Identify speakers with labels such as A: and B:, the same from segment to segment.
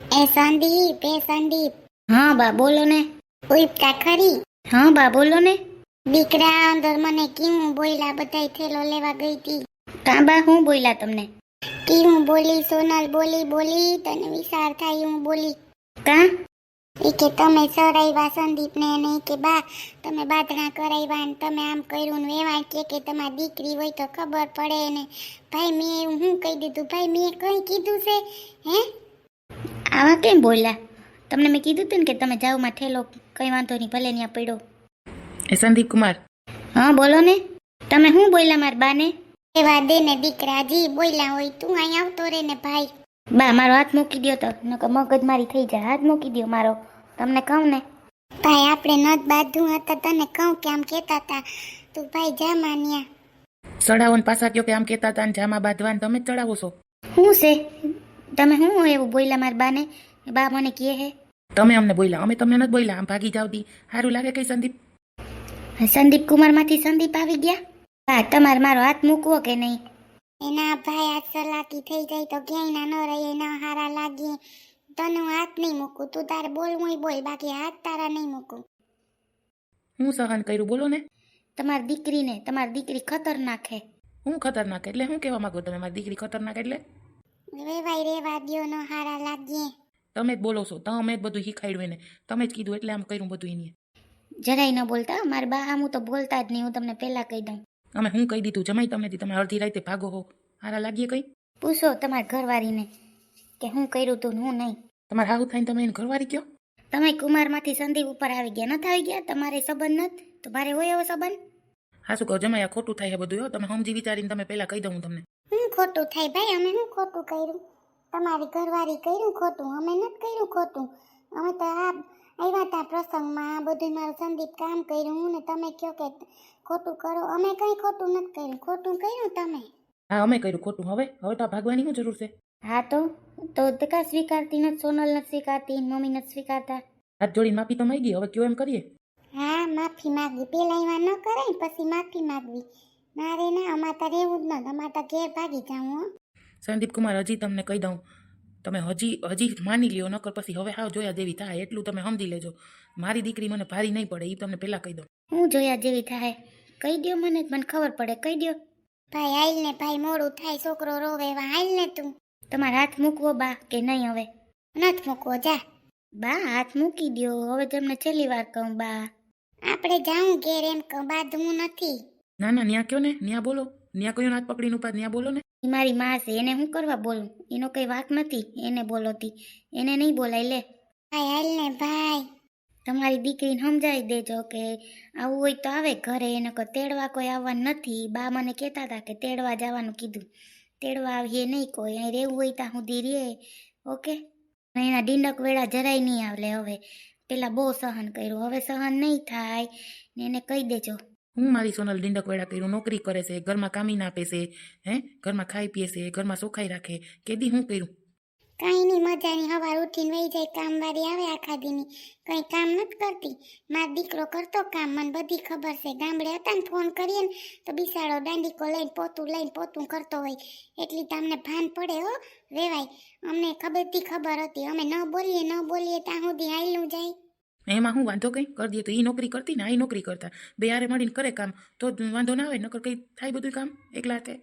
A: એ સંદીપ એ સંદીપ.
B: હા બા બોલો ને.
A: ઉપતા ખરી?
B: હા બા બોલો ને.
A: દીકરા અંદર મને કેવું બોલ્યા બધાય થેલો લેવા ગઈ તી?
B: કા બા હું બોલા તમને?
A: કેવું બોલી સોનલ બોલી બોલી? તને વિચાર થાય હું બોલી?
B: કા?
A: એ કે તમે સરાવ્યા સંદીપને અને ઈ કે બા તમે બાધણા કરાવ્યા ને તમે આમ કર્યું ને એવા કે કે તમારી દીકરી હોય તો ખબર પડે ને. ભાઈ મેં એવું હું કહી દીધું? ભાઈ મેં કઈ કીધું છે? હે?
B: આવા કેમ બોલ્યા? તમને મેં કીધું તું ને કે તમે જાઓ માં ઠેલો કઈ વાંધો નહીં ભલે ત્યાં પડ્યો.
C: એ સંદીપ કુમાર.
B: હા બોલો ને. તમે શું બોલ્યા મારા બાને?
A: એવા દે ને દીકરા જી બોલ્યા હોય તું અહીં આવતો રે ને ભાઈ.
B: બા મારો હાથ મૂકી દ્યો તો નકર મગજ મારી થઈ જાય. હાથ મૂકી દો મારો. તમને કહું ને.
A: ભાઈ આપણે નથ બાંધું હતા તને કહું કે આમ કહેતા હતા. તું ભાઈ જા માન્યા
C: ચડાવો ને પાછા કયો કે આમ કહેતા હતા ને જામા બાંધવા તમે ચડાવો છો.
B: શું છે? તમે શું એવું બોલ્યા મારા બાને? બા મને કહે હે.
C: તમે અમને બોલ્યા અમે તમને નથી બોલ્યા આમ ભાગી જાવ દી. સારું લાગે કઈ સંદીપ?
B: સંદીપ કુમારમાંથી સંદીપ આવી ગયા? બા તમારે મારો હાથ મૂકવો કે નહીં?
A: એના ભાઈ આજ સલાકી થઈ જાય તો ક્યાંય ના ન રહીએ ના હારા લાગીએ તને હું હાથ નહીં મૂકું તું તારે બોલવું હું બોલ બાકી હાથ તારા નહીં મૂકું.
C: હું સહન કર્યું બોલો ને.
B: તમારી દીકરીને તમારી દીકરી ખતરનાક હે.
C: હું ખતરનાક એટલે હું કહેવા માંગુ તમે મારી દીકરી ખતરનાક એટલે?
A: રેવાય રેવા દ્યો ન હારા લાગીએ
C: તમે જ બોલો છો તમે જ બધું શીખાડ્યું એને. તમે જ કીધું એટલે આમ કર્યું બધું એને.
B: જરાય ન બોલતા. મારા બા હું તો બોલતા જ નહીં હું તમને પહેલાં કહી દઉં.
C: અમે હું કહી દીધું? જમાઈ તમને તમે અડધી રાતે ભાગો હો. હારા લાગીએ કઈ?
B: પૂછો તમારા ઘરવાળીને કે હું કર્યું તું ને હું નહીં.
C: તમારે હાહુ થાય તમે એને ઘરવાળી કયો?
B: તમે કુમારમાંથી સંદીપ ઉપર આવી ગયા નથી આવી ગયા? તમારે સંબંધ નથી? તો મારે હોય એવો સંબંધ?
C: હા શું કહો? જમાઈ આ ખોટું થાય છે બધું હો. તમે સમજી વિચારીને તમે પહેલાં કહી દઉં હું તમને.
A: હું ખોટું થાય ભાઈ અમે શું ખોટું કર્યું? તમારી ઘરવાળી કર્યું ખોટું અમે નથી કર્યું ખોટું. અમે તો આ આવ્યા હતા પ્રસંગમાં આ બધું મારું સંદીપ કામ કર્યું હું ને તમે કહો કે ખોટું કરો? અમે કંઈ ખોટું નથી કર્યું. ખોટું કર્યું તમે.
C: હા અમે કર્યું ખોટું. હવે હવે તો ભાગવાની શું જરૂર છે?
B: હા તો તો ધકા સ્વીકારતી નથી સોનલ નથી સ્વીકારતી મમ્મી નથી સ્વીકારતા.
C: હાથ જોડીને માફી તો માંગી હવે કયો એમ કરીએ?
A: હા માફી માંગી પેલા એવા ન કરાય પછી માફી માગવી. મારે ના અમારે તો રહેવું જ ન તમારે તો ઘેર ભાગી જાઉં
C: સંદીપ કુમાર હજી તમને કહી દઉં. તમે હજી હજી માની લ્યો નકર પછી હવે હાવ જોયા જેવી થાય એટલું તમે સમજી લેજો. મારી દીકરી મને ભારી નહીં પડે એ તમને પહેલાં કહી દઉં.
B: હું જોયા જેવી થાય? કહી દ્યો મને મને ખબર પડે કહી દો
A: ભાઈ હાલ ને ભાઈ મોડું થાય છોકરો રોવે એવા હાલ ને તું.
B: તમારે હાથ મૂકવો બા કે નહીં હવે?
A: નથી મૂકવો જા.
B: બા હાથ મૂકી દ્યો હવે તમને છેલ્લી વાર કહું બા.
A: આપણે જાઉં ઘેર એમ કહું બાંધવું નથી.
C: ના ના ન્યા કયો ને? ન્યા બોલો. ન્યા કયો હાથ પકડીને ઉપાડ ન્યા બોલો ને.
B: એ મારી માં છે એને હું કરવા બોલું? એનો કઈ વાક નથી એને બોલોતી. એને નહીં બોલાય લે.
A: ભાઈ હાલ ને ભાઈ.
B: તમારી દીકરીને સમજાવી દેજો કે આવું હોય તો આવે ઘરે એને કોઈ તેડવા કોઈ આવવાનું નથી. બા મને કહેતા હતા કે તેડવા જવાનું કીધું. તેડવા આવીએ નહીં કોઈ અહીં રહેવું હોય ત્યાં સુધી રહે. ઓકે? એના ડીંડક વેળા જરાય નહીં આવલે હવે. પેલા બહુ સહન કર્યું. હવે સહન નહીં થાય. ને એને કહી દેજો.
C: હું મારી સોનલ ડીંડક વેળા કર્યું, નોકરી કરે છે, ઘરમાં કામી ના આપે છે, હે? ઘરમાં ખાઈ પીએ છે, ઘરમાં સોખાઈ રાખે. કેદી હું કર્યું?
A: કાંઈ નહીં મજાની. હવાર ઉઠીને વહી જાય, કામવાળી આવે આખા દીની. કંઈ કામ નથી કરતી. માર દીકરો કરતો કામ, મને બધી ખબર છે. ગામડે હતા ને ફોન કરીએ ને, તો બિસાડો દાંડીકો લઈને પોતું લઈને પોતું કરતો હોય. એટલી તમને ભાન પડે હો રેવાય અમને ખબરથી ખબર હતી. અમે ન બોલીએ ન બોલીએ, ત્યાં સુધી હાલ્યું જાય.
C: એમાં હું વાંધો કંઈ કરી દઈએ તો એ નોકરી કરતી ને આ નોકરી કરતા. બે હારે મળીને કરે કામ તો વાંધો ના આવે નકર કંઈ થાય બધું કામ એકલા હાથે.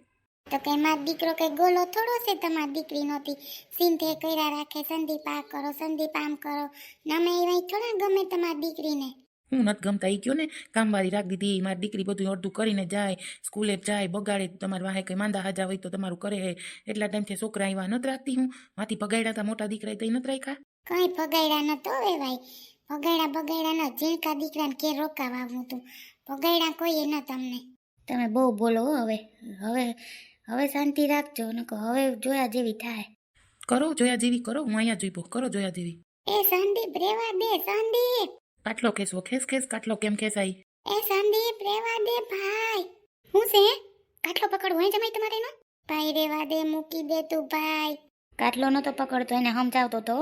A: તો કે મારો દીકરો કઈ ગોલો થોડો છે તમારી દીકરી નહોતી સિંધે કર્યા રાખે સંદીપ આ કરો સંદીપ આમ કરો. નમે એવા થોડા ગમે તમારી દીકરીને.
C: હું નથી ગમતા એ કયો ને કામવાળી રાખી દીધી મારી દીકરી બધું અડધું કરીને જાય સ્કૂલે જાય બગાડે તમારા વાહે કંઈ માંદા હાજા હોય તો તમારું કરે હે. એટલા ટાઈમથી છોકરા આવ્યા નથી રાખતી હું. માથી ભગાડ્યા હતા મોટા દીકરા તો નથી રાખ્યા?
A: કઈ ભગાડ્યા નતો હવે ભાઈ ભગાડ્યા બગાડ્યા ન ઝીણકા દીકરાને કે રોકાવા આવું તું. ભગાડ્યા કોઈએ ન તમને.
B: તમે બહુ બોલો હો હવે. હવે હવે શાંતિ રાખજો નકો હવે જોયા જેવી થાય.
C: કરો જોયા જેવી કરો હું અહીંયા જોઈ કરો જોયા જેવી.
A: એ સંદીપ રેવા દે સંદીપ.
C: કાટલો ખેંચવો ખેસ ખેસ કાટલો કેમ ખેસાઈ
A: એ સંદીપ રેવા દે ભાઈ. હું છે? કાટલો પકડ હોય જમાઈ તમારે નો ભાઈ રેવા દે મૂકી દે તું ભાઈ.
B: કાટલો નતો પકડતો એને સમજાવતો તો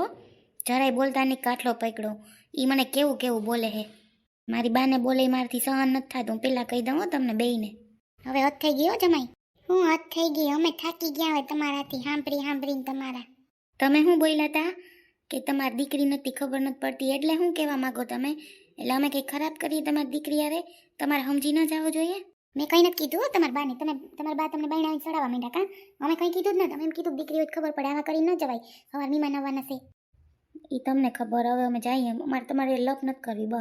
B: જરાય બોલતા નહીં કાટલો પકડો. ઈ મને કેવું કેવું બોલે હે મારી બાને બોલે મારથી સહન નથી થતું. હું પેલા કહી દઉં હો તમને બેયને.
A: હવે હથ થઈ ગયો જમાઈ? હું હથ થઈ ગઈ? અમે થાકી ગયા હવે તમારાથી સાંભળી સાંભળીને તમારા.
B: તમે શું બોલ્યા હતા કે તમારી દીકરી નથી, ખબર નથી પડતી. એટલે શું કહેવા માંગો તમે? એટલે અમે કંઈ ખરાબ કરીએ તમારી દીકરી આવે તમારે સમજી ન જાવ જોઈએ?
A: મેં કંઈ નથી કીધું તમારા બાને. તમે, તમારા બા તમને બહેણ આવીને ચડાવવા માંડ્યા કાં? અમે કંઈ કીધું જ નથી અમે એમ કીધું દીકરી હોય ખબર પડે. આવા કરી ન જવાય. સવાર મીમાન આવવાના છે.
B: એ તમને ખબર હવે અમે જઈએ. અમારે તમારે લપ નથી કરવી બ.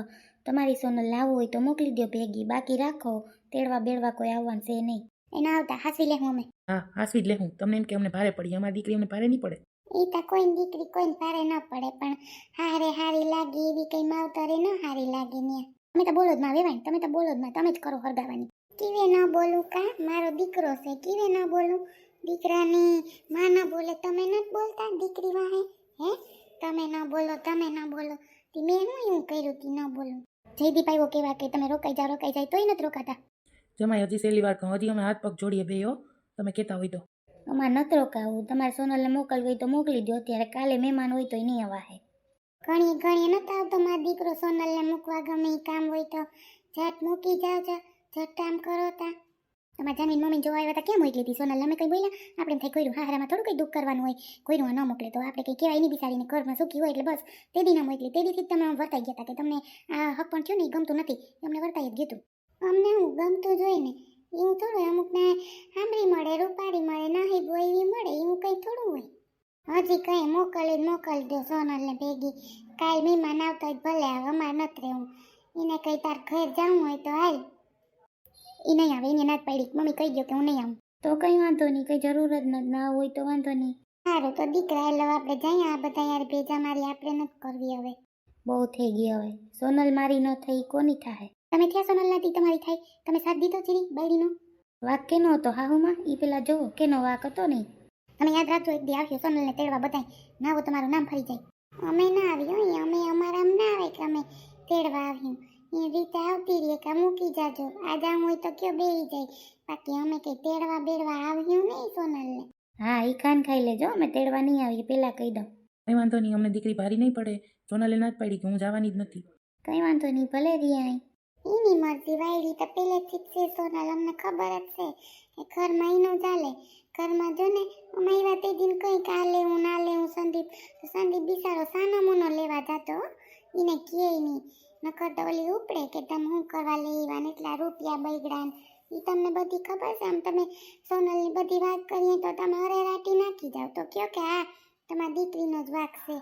B: તમારી સોનલ લાવવું હોય તો મોકલી દો ભેગી. બાકી રાખો તેડવા બેડવા કોઈ આવવાનું છે નહીં.
A: એના આવતા હાસવી લેવું અમે.
C: હા હાસવી જ લે હું તમને એમ કે અમને ભારે પડી. અમારી દીકરી અમને ભારે નહીં પડે.
A: એ તો કોઈ દીકરી કોઈને ભારે ન પડે પણ હારે હારી લાગે એવી કઈ માવતરે ન હારી લાગે ને તમે તો બોલો જ માં વેવાય તમે તો બોલો જ માં તમે જ કરો હરગાવાની. કીવે ન બોલું કા? મારો દીકરો છે. કીવે ન બોલું? દીકરાની માં ન બોલે. તમે ન બોલતા? દીકરી વાહે? હે? તમે ન બોલો તમે ન બોલો. તી મેં હું એવું કર્યું તી ન બોલો. જયદીપ આવ્યો કેવા કે તમે રોકાઈ જાઓ રોકાઈ જાય તોય નથી રોકાતા.
C: જમાય હજી સહેલી વાર કહું હજી અમે હાથ પગ જોડીએ બે તમે કહેતા હોય તો.
B: અમારે નથી રોકાવું. તમારે સોનલને મોકલવી હોય તો મોકલી દો અત્યારે કાલે મહેમાન હોય તો નહીં અવાહે.
A: ઘણી ઘણી નતા આવતો મારો દીકરો સોનલને મૂકવા. ગમે કામ હોય તો ઝટ મૂકી જાવ છો ઝટ કામ કરો તા. તમારા જમીન મમ્મી જોવા આવ્યા હતા, કેમ મોકલી હતી સોનલ અમે કંઈ બોલ્યા? આપણે એમ થાય હારામાં થોડું કંઈ દુઃખ કરવાનું હોય, કોઈનું ન મોકલે તો આપણે કંઈ કહેવાય નહીં બિચારીને, ઘરમાં સુખી હોય એટલે બસ, તે દી મોકલી. તે દીથી તમે વર્તાઈ ગયા કે તમને આ હક પણ થયું ને ગમતું નથી. અમને વર્તાઈ જ ગયું અમને હું ગમતું જ હોય ને, એવું થોડું અમુકને સાંભળી મળે, રૂપાળી મળે, નાહી બોયવી મળે, એવું કંઈ થોડું હોય. હજી કંઈ મોકલી મોકલી દો, સોનલને ભેગી. કાલ મહેમાન આવતા ભલે આવે, અમારે નથી રહેવું. એને કંઈ તાર ઘર જવું હોય તો હાલ. એ નહીં આવે એને ના જ પાડી. મમ્મી કહી દો કે હું નહીં આવું.
B: તો કંઈ વાંધો નહીં કંઈ જરૂર જ નથી ના હોય તો વાંધો નહીં.
A: સારું તો દીકરા એટલે આપણે જઈએ. આ બધા યાર ભેજા મારી આપણે નથી કરવી હવે.
B: બહુ થઈ ગઈ હવે. સોનલ મારી ન થઈ કોની થાય
A: તમે થયા સોનલ નથી તમારી થાય? તમે સાથ દીધો છે બૈડીનો?
B: વાક કેનો હતો હાહુમાં? એ પેલા જોવો કેનો વાક હતો નહીં?
A: તમે યાદ રાખજો એક દી આવ્યો સોનલને તેડવા બધાય. ના હોય તમારું નામ ફરી જાય. અમે ના આવ્યું અમે અમારા ના આવે કે અમે તેડવા આવ્યું. એ રીતે આવતી રહીએ કે મૂકી જાજો. આજ આમ હોય તો કયો બેહી જાય? બાકી અમે કઈ તેડવા બેડવા આવ્યું નહીં સોનલને.
B: હા એ ખાન ખાઈ લેજો અમે તેડવા નહીં આવીએ પહેલાં કહી દઉં.
C: કંઈ વાંધો નહીં અમને દીકરી ભારી નહીં પડે. સોનાલે ના જ પાડી કે હું જવાની જ નથી.
B: કંઈ વાંધો નહીં ભલે રિયા અહીં
A: એની મરજી વાયડી તો પહેલેથી જ છે સોનલ અમને ખબર જ છે. એ ઘરમાં એનો ચાલે ઘરમાં જો ને અમે એવા તે દિન કંઈ આ લેવું ના લેવું સંદીપ. તો સંદીપ બિચારો સાનો મોનો લેવા જતો હો. એને કહે નહીં. નકર તો ઉપડે કે તમે શું કરવા લેવા ને એટલા રૂપિયા બગડ્યા એ તમને બધી ખબર છે? આમ તમે સોનલની બધી વાત કરીએ તો તમે અરેરાટી નાખી જાઓ. તો કયો કે હા તમારી દીકરીનો જ વાક છે.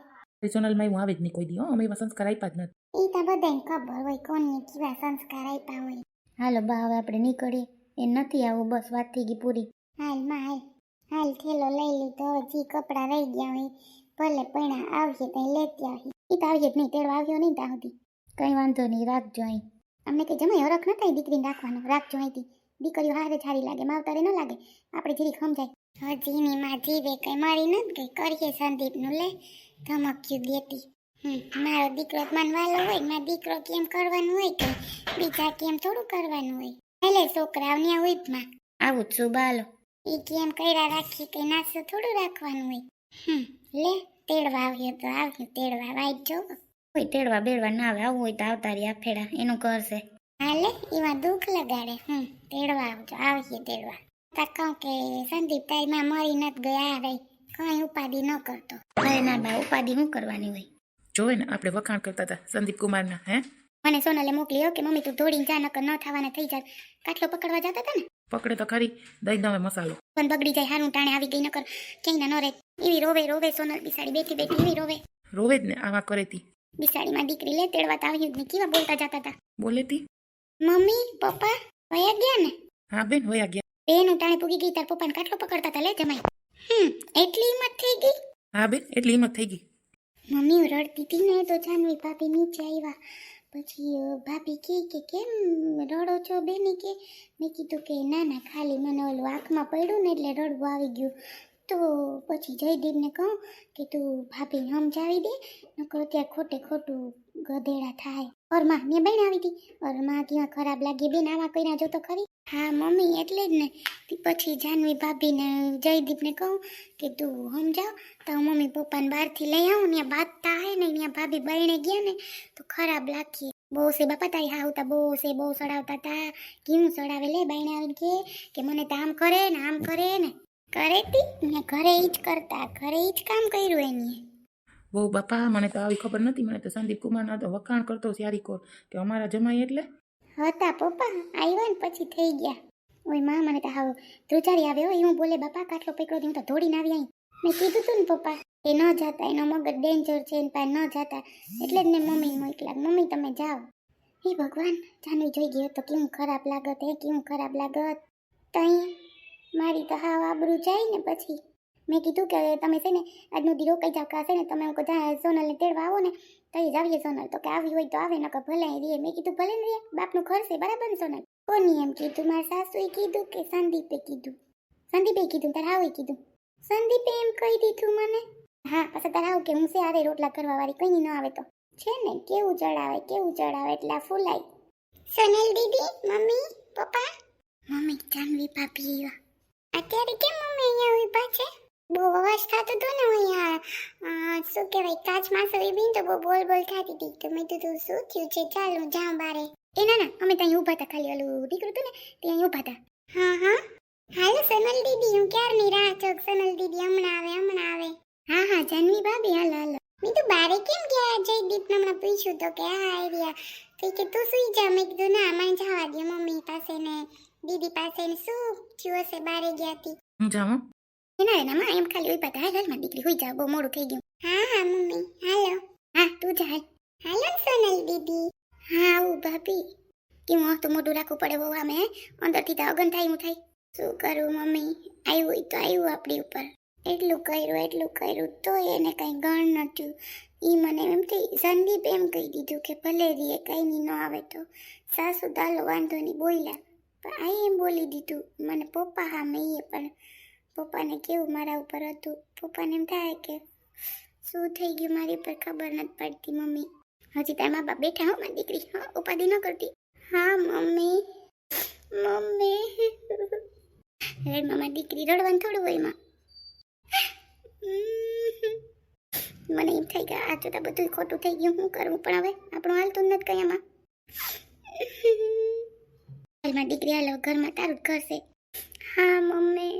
C: સોનલમાં હું આવે જ નહીં કોઈ દી અમે એવા સંસ્કાર આપ્યા જ નથી.
A: એ તો બધાને ખબર હોય કોને કેવા સંસ્કાર આપ્યા હોય.
B: હાલો બા હવે આપણે નીકળીએ. એ નથી આવું બસ વાત થઈ ગઈ પૂરી.
A: હાલમાં હાલ. હાલ થેલો લઈ લીધો. હવે જે કપડાં રહી ગયા હોય. ભલે પૈણા આવશે તો લેતી આવી એ તો આવીએ જ નહીં તેડવા આવ્યો નહીં ત્યાં સુધી.
B: કંઈ વાંધો નહીં રાખજો અહીં
A: અમને કંઈ જમાઈ હરખ ન થાય દીકરીને રાખવાનો. રાખજો અહીંથી દીકરીઓ હારે સારી લાગે માવતરે ન લાગે. આપણે જીરી સમજાય. હજી ની માં જીવે કઈ મારી નથી ગઈ. કરીએ સંદીપનું લે. ધમક્યું દેતી મારો દીકરો માનવાલો વાલો હોય મારો દીકરો કેમ કરવાનું હોય કે બીજા કેમ થોડું કરવાનું હોય? એટલે છોકરાઓને હોયમાં.
B: આવું છું બાલો.
A: એ કેમ કર્યા રાખી કઈ? નાસ્તો થોડું રાખવાનું હોય. હમ લે તેડવા આવ્યો તો આવ્યો તેડવા વાઈટ જો
B: કોઈ તેડવા બેડવા ના આવે આવું હોય તો આવતા રહી આ ફેરા એનું ઘર છે.
A: હાલે એવા દુઃખ લગાડે હમ તેડવા આવજો આવીએ તેડવા. તા કહું કે સંદીપ તારી માં મરી નથી ગયા આવે કઈ ઉપાધિ ન કરતો.
B: અરે ના બા ઉપાધિ હું કરવાની હોય?
C: જોવે ને આપણે વખાણ કરતા હતા સંદીપ કુમારના હે?
A: મને સોનલે મોકલ્યો કે મમ્મી તું દોડીને જા નકર ન થવાના થઈ જાય કાટલો પકડવા જતા હતા ને?
C: પકડે તો ખરી દઈ દમે મસાલો.
A: પણ બગડી જાય હારું ટાણે આવી ગઈ નકર ક્યાંય ના ન રહે એવી રોવે રોવે સોનલ બિસાડી બેઠી બેઠી એવી રોવે.
C: રોવે જ ને આવા કરેતી
A: બિસાડીમાં દીકરી લે તેડવા તો આવ્યું જ નહીં કેવા બોલતા જતા હતા
C: બોલેતી
A: મમ્મી પપ્પા વયા ગયા ને?
C: હા બેન વયા ગયા.
A: બેન ઉટાણે પૂગી ગઈ તાર પપ્પાને કાટલો પકડતા હતા લે જમાઈ. હમ એટલી હિંમત થઈ ગઈ?
C: હા બેન એટલી હિંમત થઈ ગઈ.
A: મમ્મી રડતી હતી ને તો જાનવી ભાભી નીચે આવ્યા. પછી ભાભી કહે કે કેમ રડો છો બેની? કે મેં કીધું કે ના ના ખાલી મને ઓલું આંખમાં પડ્યું ને એટલે રડવું આવી ગયું. તો પછી જયદીપને કહું કે તું ભાભીને સમજાવી દે, નકર ત્યાં ખોટે ખોટું ગધેડા થાય. ઓરમાં મેં બેન આવી હતી. ઓરમાં ક્યાં ખરાબ લાગી? બેન આવા કર્યા જો તો ખરી. હા, મમ્મી, એટલે જ ને. પછી જાનવી ભાભીને જયદીપને કહું કે તું સમજાવ. તો મમ્મી પપ્પાને બહારથી લઈ આવું ને બાંધતા થાય ને, ત્યાં ભાભી બહેણે ગયા ને, તો ખરાબ લાગીએ બહુ છે બાપા, તારી હાવતા બહુ છે, બહુ સડાવતા તા. કેવું સડાવે? લે બાઈને આવીને કે મને તો આમ કરે ને, આમ કરે ને. કરે તી? ને ઘરે ઈ જ કરતા ઘરે ઈ જ કામ કર્યું એની.
C: બહુ બાપા મને તો આવી ખબર નથી મને તો સંદીપ કુમારનો તો વખાણ કરતો સારી કોર કે અમારા જમાઈ એટલે?
A: હતા પપ્પા આવ્યા ને પછી થઈ ગયા. ઓયમાં મને તો હાવ ધ્રુજારી આવે. હોય હું બોલે બાપા કાટલો પકડો હું તો દોડીને આવી અહીં મેં કીધું તું ને પપ્પા એ ન જતા એનો મગજ ડેન્જર છે એની પાસે ન જતા. એટલે જ ને મમ્મી મોકલા મમ્મી તમે જાઓ. હે ભગવાન જાનવી જોઈ ગયો તો કેવું ખરાબ લાગત હે કેવું ખરાબ લાગત? તઈ મારી તો હાવ આબરૂ જાય ને પછી. મેં કીધું કે તમે છે ને આજનો દી રોકાઈ જાવ કાશે ને તમે હું જા સોનલને તેડવા આવો ને તો એ જાવીએ સોનલ. તો કે આવી હોય તો આવે, નકર ભલે અહીં રહે મેં કીધું ભલે ને રહે બાપનું ઘર છે, બરાબર ને સોનલ? કોની એમ કીધું? મારા સાસુએ કીધું કે સંદીપે કીધું. સંદીપે કીધું તારા આવે કીધું? સંદીપે એમ કહી દીધું મને. હા, પછી તારા આવું કે હું છે આરે રોટલા કરવા વાળી કઈ ન આવે તો. છે ને, કેવું ચડાવે કેવું ચડાવે, એટલે આ ફૂલાય. સોનલ દીદી, મમ્મી, પપ્પા? મમ્મી, જાનવી ભાભી અત્યારે કેમ મમ્મી અહીંયા ઊભા છે? બહુ અવાજ થતો હતો ને અહીંયા. શું કહેવાય કાચમાં સવી બીન તો બહુ બોલ બોલ થતી હતી. તો મેં કીધું, શું થયું છે? ચાલ, જાઉં બારે. એ, ના ના, અમે ત્યાં ઊભા હતા ખાલી. ઓલું દીકરું હતું ને ત્યાં ઊભા હતા. હા હા? હાલો, સોનલ દીદી, હું ક્યારની રાહ ચોક સોનલ દીદી હમણાં આવે હમણાં આવે. હા હા, જાનવી ભાભી, હાલો હાલો. મેં તો બારે કેમ ગયા? જયદીપને હમણાં પૂછ્યું તો કે, હા, આવ્યા. તો કે, તું સુઈ જા. મેં કીધું, ના મને જવા દે મમ્મી પાસે ને દીદી પાસે શું થયું હશે? બારે ગયા હતી
C: જાઉં
A: એના એના માં એમ ખાલી ઊભા હતા હાલમાં દીકરી હોઈ જાવ બહુ મોડું થઈ ગયું. હા હા મમ્મી હાલો. હા તું જા હાલ. હાલો સોનલ દીદી. હા આવું ભાભી. કેવું તો મોઢું રાખવું પડે બહુ આમે? અંદરથી તો અગન થાય હું થાય. શું કરું મમ્મી? આવ્યું હોય તો આવ્યું આપણી ઉપર. એટલું કર્યું એટલું કર્યું તો એને કઈ ગણ નતું ઈ મને એમ થઈ સંદીપ એમ કહી દીધું કે ભલે રીએ કઈ નહીં ન આવે તો. સાસુ દાલો વાંધો નહીં બોલ્યા. પણ આ એમ બોલી દીધું. મને પપ્પા હા મેં પણ પપ્પાને કેવું મારા ઉપર હતું. પપ્પાને એમ થાય કે શું થઈ ગયું મારી પર ખબર નથી પડતી મમ્મી. હજી તારા મા બાપ બેઠા હો મારી દીકરી. હા, ઉપાધિ ન કરતી. હા, મમ્મી. મમ્મી. રેડમાં મારી દીકરી રડવાનું થોડું હોય એમાં. મને એમ થઈ ગયા આ જોતા બધું ખોટું થઈ ગયું. શું કરવું પણ હવે આપણું હાલતું નથી કંઈ આમાં. હાલમાં દીકરી હાલો ઘરમાં તારું ઘર છે. હા મમ્મી.